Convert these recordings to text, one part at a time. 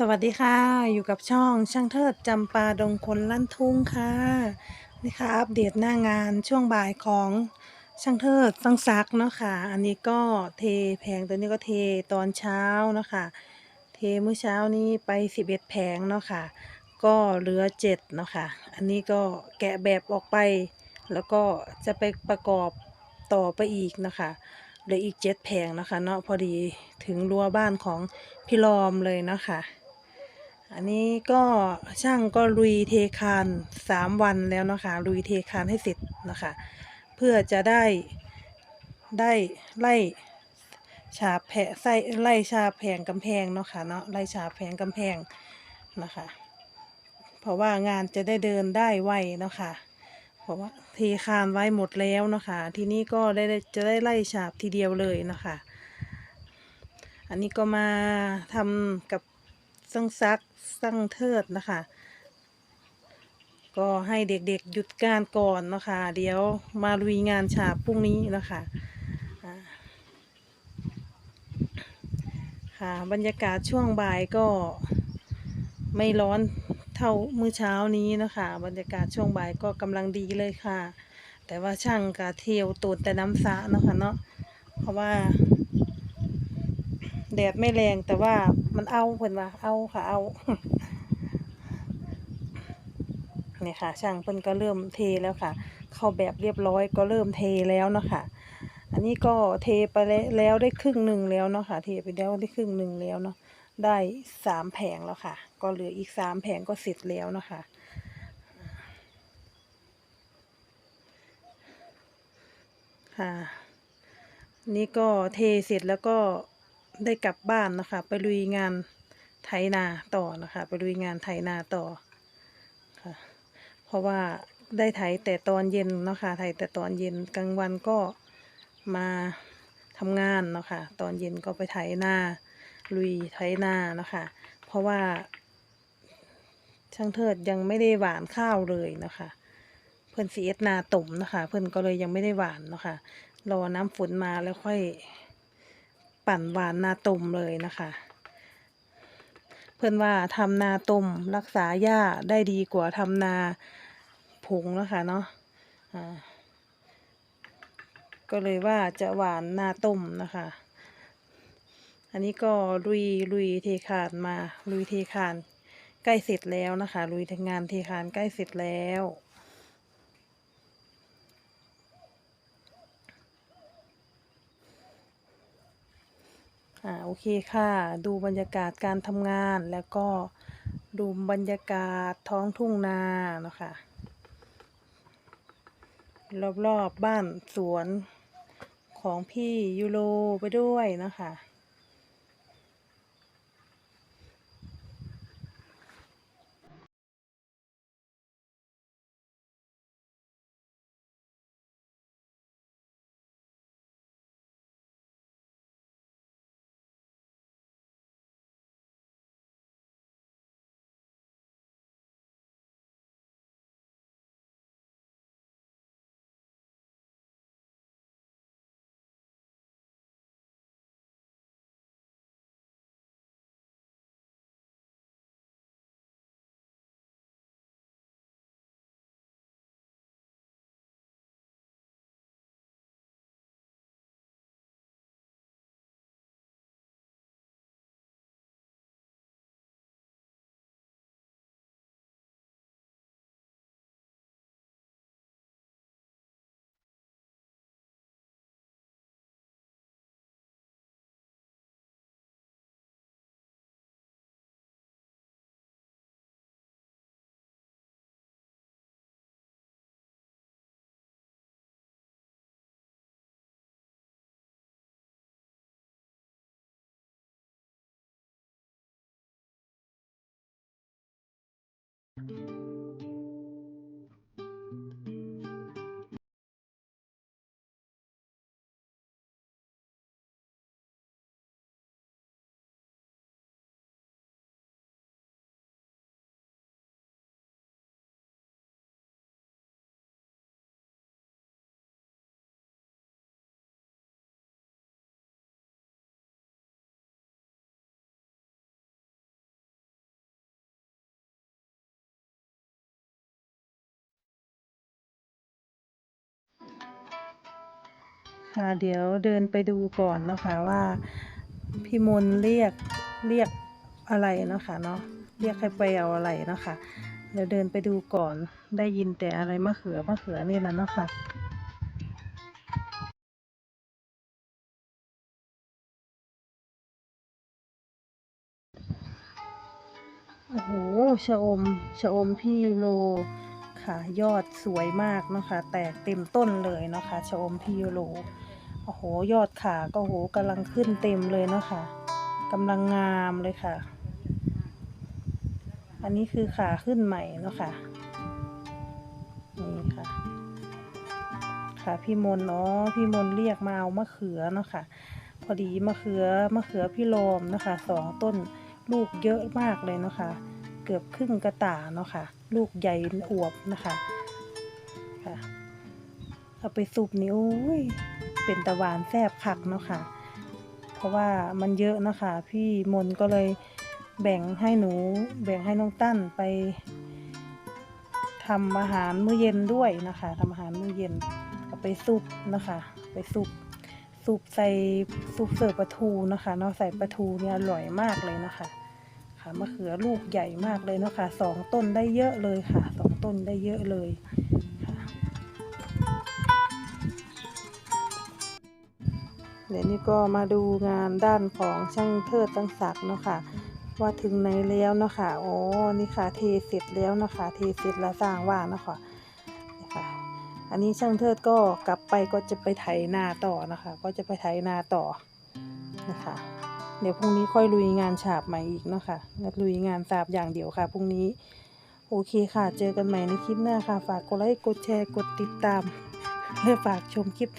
สวัสดีค่ะ อยู่กับช่องช่างเทิดจำปาดงคนลั่นทุ่งค่ะนี่ค่ะอัปเดตหน้างานช่วงบ่ายของช่างเทิดสังซักเนาะค่ะ อันนี้ก็เทแผงตัวนี้ก็เทตอนเช้าเนาะค่ะ เทเมื่อเช้านี้ไป11แผงเนาะค่ะ ก็เหลือเจ็ดเนาะค่ะ อันนี้ก็แกะแบบออกไป แล้วก็จะไปประกอบต่อไปอีกนะคะเหลืออีกเจ็ดแผงนะคะเนาะพอดีถึงรั้วบ้านของพี่ลอมเลยเนาะคะ อันนี้ก็ช่างก็ลุยเทคานสามวันแล้วนะคะลุยเทคานให้เสร็จนะคะ เพื่อจะได้ได้ไล่ฉาบแผะไส้ไล่ฉาบแผงกำแพงเนาะค่ะเนาะไล่ฉาบแผงกำแพงนะคะ เพราะว่างานจะได้เดินได้ไวเนาะค่ะเพราะว่าเทคานไว้หมดแล้วเนาะคะทีนี้ก็ได้จะได้ไล่ฉาบทีเดียวเลยเนาะคะอันนี้ก็มาทำกับ ซังซักซังเทิดนะคะ ก็ให้เด็กๆหยุดการก่อนนะคะ เดี๋ยวมาลุยงานฉาบพรุ่งนี้นะคะค่ะบรรยากาศช่วงบ่ายก็ไม่ร้อนเท่ามื้อเช้านี้นะคะ บรรยากาศช่วงบ่ายก็กำลังดีเลยค่ะ แต่ว่าช่างกะเที่ยวตูดแต่น้ำสะนะคะเนาะเพราะว่า แดดไม่แรงแต่ว่ามันเอาเพิ่นว่าเอาค่ะเอาเนี่ยค่ะ ช่างเพิ่นก็เริ่มเทแล้วค่ะ เข้าแบบเรียบร้อยก็เริ่มเทแล้วเนาะค่ะ อันนี้ก็เทไปแล้วได้ครึ่งหนึ่งแล้วเนาะค่ะเทไปแล้วได้ครึ่งหนึ่งแล้วเนาะได้สามแผงแล้วค่ะ ก็เหลืออีกสามแผงก็เสร็จแล้วเนาะค่ะค่ะ นี่ก็เทเสร็จแล้วก็ ได้กลับบ้านนะคะ ไปลุยงานไถนาต่อนะคะ ไปลุยงานไถนาต่อค่ะ เพราะว่าได้ไถแต่ตอนเย็นเนาะค่ะไถแต่ตอนเย็นกลางวันก็มาทำงานเนาะค่ะตอนเย็นก็ไปไถนาลุยไถนานาะคะ เพราะว่าช่างเทิดยังไม่ได้หวานข้าวเลยนะคะ เพิ่อนสีเอสนาตุ่มนะคะ เพิ่อนก็เลยยังไม่ได้หวานนะคะ รอน้ำฝนมาแล้วค่อย ปั่นหวานนาตุ่มเลยนะคะ เพิ่อนว่าทำนาตุ่มรักษาหญ้าได้ดีกว่าทำนาผงนะคะเนาะก็เลยว่าจะหวานนาตุ่มนะคะ อันนี้ก็ลุยลุยเทคานมาลุยเทคานใกล้เสร็จแล้วนะคะ ลุยทำงานเทคานใกล้เสร็จแล้ว อ่าโอเคค่ะ ดูบรรยากาศการทำงานแล้วก็ดูบรรยากาศท้องทุ่งนาเนาะคะรอบๆบบ้านสวนของพี่ยูโรไปด้วยนะคะ ค่ะ เดี๋ยวเดินไปดูก่อนนะคะว่าพี่มนเรียกเรียกอะไรนะคะเนาะเรียกให้ไปเอาอะไรนะคะเดี๋ยวเดินไปดูก่อนได้ยินแต่อะไรมะเขือมะเขือนี่แหละนะคะโอ้โหชะอมชะอมพี่โรค่ะ ยอดสวยมากนะคะ แตกเต็มต้นเลยนะคะชะอมพี่โร โอ้โหยอดขาก็โหกำลังขึ้นเต็มเลยเนาะค่ะกำลังงามเลยค่ะ อันนี้คือขาขึ้นใหม่เนาะค่ะนี่ค่ะ ค่ะพี่มนเนาะพี่มนเรียกมาเอามะเขือเนาะค่ะ พอดีมะเขือมะเขือพี่โลมนะคะสองต้นลูกเยอะมากเลยเนาะคะเกือบครึ่งกระตาเนาะค่ะ ลูกใหญ่อวบนะคะค่ะเอาไปซุปนี่โอ้ย เป็นตะวานแซบคักเนาะค่ะ เพราะว่ามันเยอะเนาะคะพี่มนก็เลยแบ่งให้หนูแบ่งให้น้องตั้นไปทำอาหารมื้อเย็นด้วยนะคะทำอาหารมื้อเย็นเอาไปซุปนะคะ ไปซุปซุปใส่ซุปเสิร์ฟปลาทูนะคะเนาะใส่ปลาทูเนี่ยอร่อยมากเลยนะคะ ค่ะมะเขือลูกใหญ่มากเลยเนาะค่ะสองต้นได้เยอะเลยค่ะสองต้นได้เยอะเลย เดี๋ยวนี้ก็มาดูงานด้านของช่างเทิดตั้งศักดิ์เนาะค่ะ ว่าถึงไหนแล้วเนาะค่ะโอ๋อนี่ค่ะเทเสร็จแล้วเนาะค่ะเทเสร็จแล้วสร้างว่างเนาะค่ะนี่ค่ะ อันนี้ช่างเทิดก็กลับไปก็จะไปไถนาต่อนะคะ ก็จะไปไถนาต่อนะคะเดี๋ยวพรุ่งนี้ค่อยลุยงานฉาบใหม่อีกเนาะค่ะลุยงานฉาบอย่างเดียวค่ะพรุ่งนี้ โอเคค่ะ เจอกันใหม่ในคลิปหน้าค่ะ ฝากกดไลค์ กดแชร์ กดติดตาม และฝากชมคลิป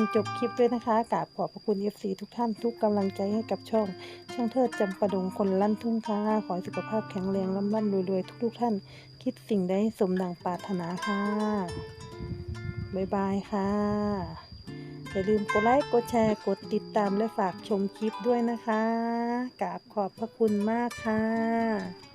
นจบคลิปด้วยนะคะกราบขอบพระคุณ FC ทุกท่านทุกกำลังใจให้กับช่อง ช่างเทิดจำปะดงคนลั่นทุ่งค่ะขอให้สุขภาพแข็งแรงร่ำร่ำรวยๆทุกๆท่าน คิดสิ่งใดให้สมดังปรารถนาค่ะ บ๊ายบายค่ะ อย่าลืมกดไลค์กดแชร์กดติดตามและฝากชมคลิปด้วยนะคะกราบขอบพระคุณมากค่ะ